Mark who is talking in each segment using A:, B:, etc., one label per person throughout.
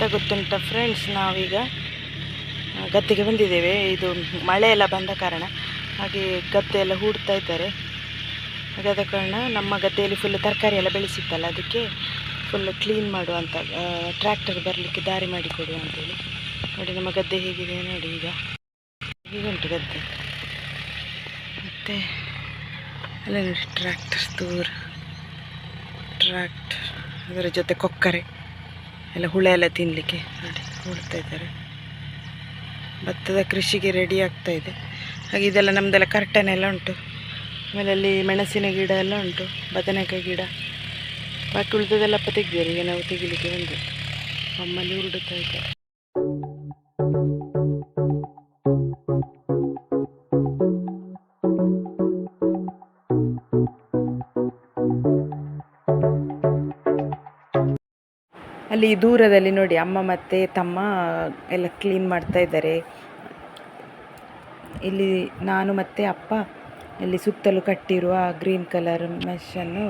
A: ಎಂತ ಗೊತ್ತುಂಟ ಫ್ರೆಂಡ್ಸ್ ನಾವೀಗ? ಗದ್ದೆಗೆ ಬಂದಿದ್ದೇವೆ. ಇದು ಮಳೆ ಎಲ್ಲ ಬಂದ ಕಾರಣ. ಹಾಗೆ ಗದ್ದೆ ಎಲ್ಲ ಹೂಡ್ತಾ ಇದ್ದಾರೆ. ಹಾಗೆ ಆದ ಕಾರಣ ನಮ್ಮ ಗದ್ದೆಯಲ್ಲಿ ಫುಲ್ ತರಕಾರಿ ಎಲ್ಲ ಬೆಳೆಸಿತ್ತಲ್ಲ, ಅದಕ್ಕೆ ಫುಲ್ ಕ್ಲೀನ್ ಮಾಡುವಂಥ ಟ್ರ್ಯಾಕ್ಟರ್ ಬರಲಿಕ್ಕೆ ದಾರಿ ಮಾಡಿಕೊಡುವ ಅಂತೇಳಿ. ನೋಡಿ ನಮ್ಮ ಗದ್ದೆ ಹೇಗಿದೆ ನೋಡಿ ಈಗ. ಹೀಗುಂಟು ಗದ್ದೆ. ಮತ್ತು ಅಲ್ಲ ನೋಡಿ ಟ್ರ್ಯಾಕ್ಟರ್ ದೂರ ಟ್ರ್ಯಾಕ್ಟರ್ ಅದರ ಜೊತೆ ಕೊಕ್ಕರೆ. ಎಲ್ಲ ಹುಳ ಎಲ್ಲ ತಿನ್ನಲಿಕ್ಕೆ ನೋಡಿ ಹೂಡ್ತಾ ಇದ್ದಾರೆ. ಭತ್ತದ ಕೃಷಿಗೆ ರೆಡಿ ಆಗ್ತಾ ಇದೆ. ಹಾಗೆ ಇದೆಲ್ಲ ನಮ್ಮದೆಲ್ಲ ಕರ್ಟನ್ ಎಲ್ಲ ಉಂಟು. ಆಮೇಲೆ ಅಲ್ಲಿ ಮೆಣಸಿನ ಗಿಡ ಎಲ್ಲ ಉಂಟು, ಬದನೆಕಾಯಿ ಗಿಡ. ಬಾಕಿ ಉಳಿದದೆಲ್ಲಪ್ಪ ತೆಗ್ದಿದ್ದಾರೆ, ಈಗ ನಾವು ತೆಗಿಲಿಕ್ಕೆ ಬಂದು. ಅಮ್ಮಲ್ಲಿ ಹುರುಡುತ್ತಾ ಇದ್ದಾರೆ. ಅಲ್ಲಿ ದೂರದಲ್ಲಿ ನೋಡಿ ಅಮ್ಮ ಮತ್ತು ತಮ್ಮ ಎಲ್ಲ ಕ್ಲೀನ್ ಮಾಡ್ತಾ ಇದ್ದಾರೆ. ಇಲ್ಲಿ ನಾನು ಮತ್ತು ಅಪ್ಪ ಇಲ್ಲಿ ಸುತ್ತಲೂ ಕಟ್ಟಿರುವ ಗ್ರೀನ್ ಕಲರ್ ಮೆಷನ್ನು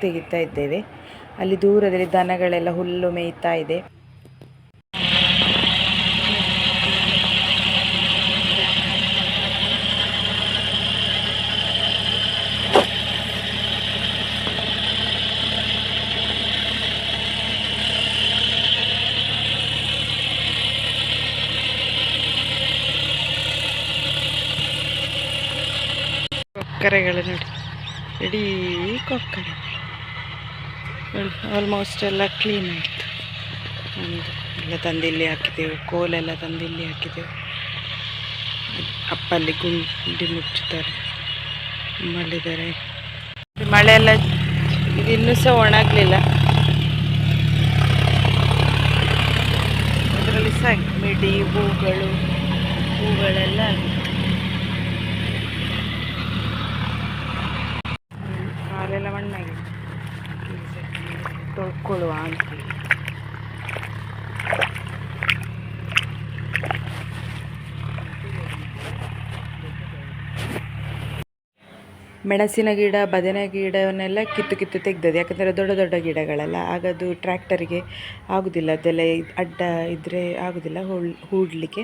A: ತೆಗಿತಾ ಇದ್ದೇವೆ. ಅಲ್ಲಿ ದೂರದಲ್ಲಿ ದನಗಳೆಲ್ಲ ಹುಲ್ಲು ಮೇಯ್ತಾ ಇದೆ. ಕೊಕ್ಕರೆಗಳು ನೋಡಿ. ಇಡೀ ಕೊಕ್ಕರೆ. ಆಲ್ಮೋಸ್ಟ್ ಎಲ್ಲ ಕ್ಲೀನ್ ಆಯಿತು. ಎಲ್ಲ ತಂದು ಇಲ್ಲಿ ಹಾಕಿದೆವು ಕೋಲೆಲ್ಲ ತಂದು ಇಲ್ಲಿ ಹಾಕಿದೆವು ಅಪ್ಪಲ್ಲಿ ಗುಂಡಿ ಮುಚ್ಚುತ್ತಾರೆ ಮಲ್ಲಿದ್ದಾರೆ ಮಳೆ ಎಲ್ಲ ಇದು ಇನ್ನೂ ಸಹ ಒಣಗಲಿಲ್ಲ. ಅದರಲ್ಲಿ ಸಹ ಮಿಡಿ ಹೂಗಳು, ಹೂಗಳೆಲ್ಲ ಆಗಿದೆ. ಕಾಲೆಲ್ಲ ಮಣ್ಣಾಗಿದೆ ತೊಳ್ಕೊಳ್ಳುವ ಅಂತೇಳಿ ಮೆಣಸಿನ ಗಿಡ, ಬದನೆ ಗಿಡವನ್ನೆಲ್ಲ ಕಿತ್ತು ಕಿತ್ತು ತೆಗ್ದದ್ದು. ಯಾಕಂದರೆ ದೊಡ್ಡ ದೊಡ್ಡ ಗಿಡಗಳೆಲ್ಲ. ಆಗದು ಟ್ರ್ಯಾಕ್ಟರಿಗೆ ಆಗೋದಿಲ್ಲ. ಅದೆಲ್ಲ ಅಡ್ಡ ಇದ್ದರೆ ಆಗೋದಿಲ್ಲ. ಹೂಳ್, ಹೂಡಲಿಕ್ಕೆ.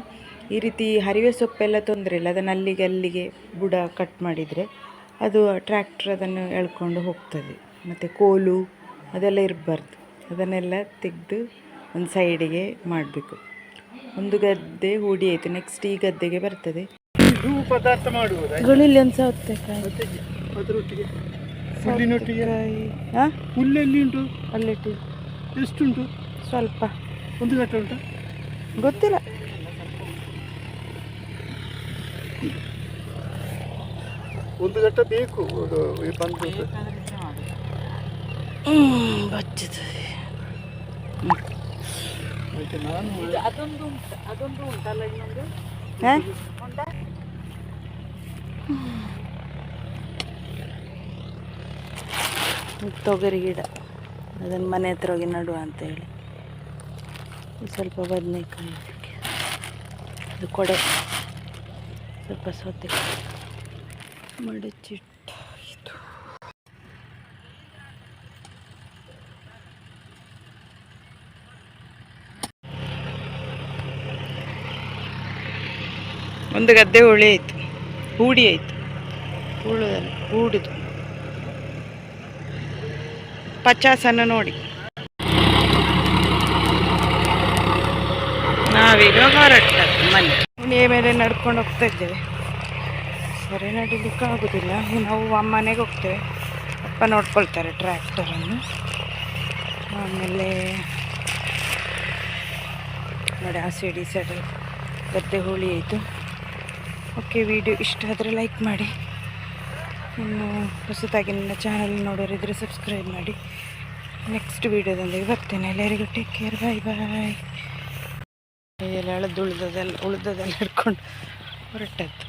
A: ಈ ರೀತಿ ಹರಿವೆ ಸೊಪ್ಪೆಲ್ಲ ತೊಂದರೆ ಇಲ್ಲ. ಅದನ್ನು ಅಲ್ಲಿಗೆ ಅಲ್ಲಿಗೆ ಬುಡ ಕಟ್ ಮಾಡಿದರೆ ಅದು ಟ್ರ್ಯಾಕ್ಟ್ರ್ ಅದನ್ನು ಎಳ್ಕೊಂಡು ಹೋಗ್ತದೆ. ಮತ್ತು ಕೋಲು ಅದೆಲ್ಲ ಇರಬಾರ್ದು. ಅದನ್ನೆಲ್ಲ ತೆಗೆದು ಒಂದು ಸೈಡಿಗೆ ಮಾಡಬೇಕು. ಒಂದು ಗದ್ದೆ ಹೂಡಿ ಆಯಿತು. ನೆಕ್ಸ್ಟ್ ಈ ಗದ್ದೆಗೆ ಬರ್ತದೆ.
B: ಪದಾರ್ಥ ಮಾಡುವುದು?
A: ಒಂದು ಸೌತೆಕಾಯಿ.
B: ಹುಲ್ಲಿನೊಟ್ಟಿಗೆ
A: ಹಾಂ
B: ಹುಲ್ಲೆಲ್ಲಿ ಉಂಟು?
A: ಅಲ್ಲಿಟ್ಟು.
B: ಎಷ್ಟುಂಟು?
A: ಸ್ವಲ್ಪ.
B: ಒಂದು ಗಂಟೆ ಉಂಟು?
A: ಗೊತ್ತಿಲ್ಲ.
B: ಒಂದು ಗಂಟೆ ಬೇಕು ಈ ಬಂದು
A: ಬಚ್ಚುತ್ತದೆ
B: ಅದಕ್ಕೆ ನಾನು
A: ಅದೊಂದು ಉಂಟು ಅದೊಂದು ಉಂಟಲ್ಲ ಇನ್ನೊಂದು? ತೊಗರಿ ಗಿಡ. ಅದನ್ನು ಮನೆ ಹತ್ರ ಹೋಗಿ ನಡುವ ಅಂತ ಹೇಳಿ. ಸ್ವಲ್ಪ ಬದನೆಕಾಯಿ ಇದು ಕೊಡೆ. ಸ್ವಲ್ಪ ಸೌತೆಕಾಯಿ. ಮಡಚಿಟ್ಟು ಒಂದು ಗದ್ದೆ ಹುಳಿ ಆಯಿತು. ಹೂಡಿ ಆಯಿತು. ಹೂಳದಲ್ಲಿ, ಹೂಡಿದು. ಪಚಾಸನ್ನು ನೋಡಿ. ನಾವೀಗ ಹೊರಟ ಮನೆ. ಮನೆಯ ಮೇಲೆ ನಡ್ಕೊಂಡು ಹೋಗ್ತಾ ಇದ್ದೇವೆ. ಸರಿ, ನಡಿಲಿಕ್ಕೆ ಆಗೋದಿಲ್ಲ. ನಾವು ಅಮ್ಮನೆಗೆ ಹೋಗ್ತೇವೆ. ಅಪ್ಪ ನೋಡ್ಕೊಳ್ತಾರೆ ಟ್ರ್ಯಾಕ್ಟರನ್ನು ಆಮೇಲೆ ನೋಡಿ, ಆ ಸೈಡ್ ಈ ಗದ್ದೆ ಹೋಳಿ ಆಯಿತು ಓಕೆ ವಿಡಿಯೋ ಇಷ್ಟ ಆದರೆ ಲೈಕ್ ಮಾಡಿ. ಇನ್ನು ಹೊಸದಾಗಿ ನನ್ನ ಚಾನಲ್ ನೋಡೋರಿದ್ರೆ ಸಬ್ಸ್ಕ್ರೈಬ್ ಮಾಡಿ. ನೆಕ್ಸ್ಟ್ ವೀಡಿಯೋದೊಂದಿಗೆ ಬರ್ತೇನೆ. ಎಲ್ಲರಿಗೂ ಟೇಕ್ ಕೇರ್ ಬಾಯ್ ಬಾಯ್ ಎಲ್ಲ ಎಳೆದು ಉಳ್ದದೆಲ್ಲ ಉಳ್ದದೆಲ್ಲ ಹಿಡ್ಕೊಂಡು ಹೊರಟದ್ದು.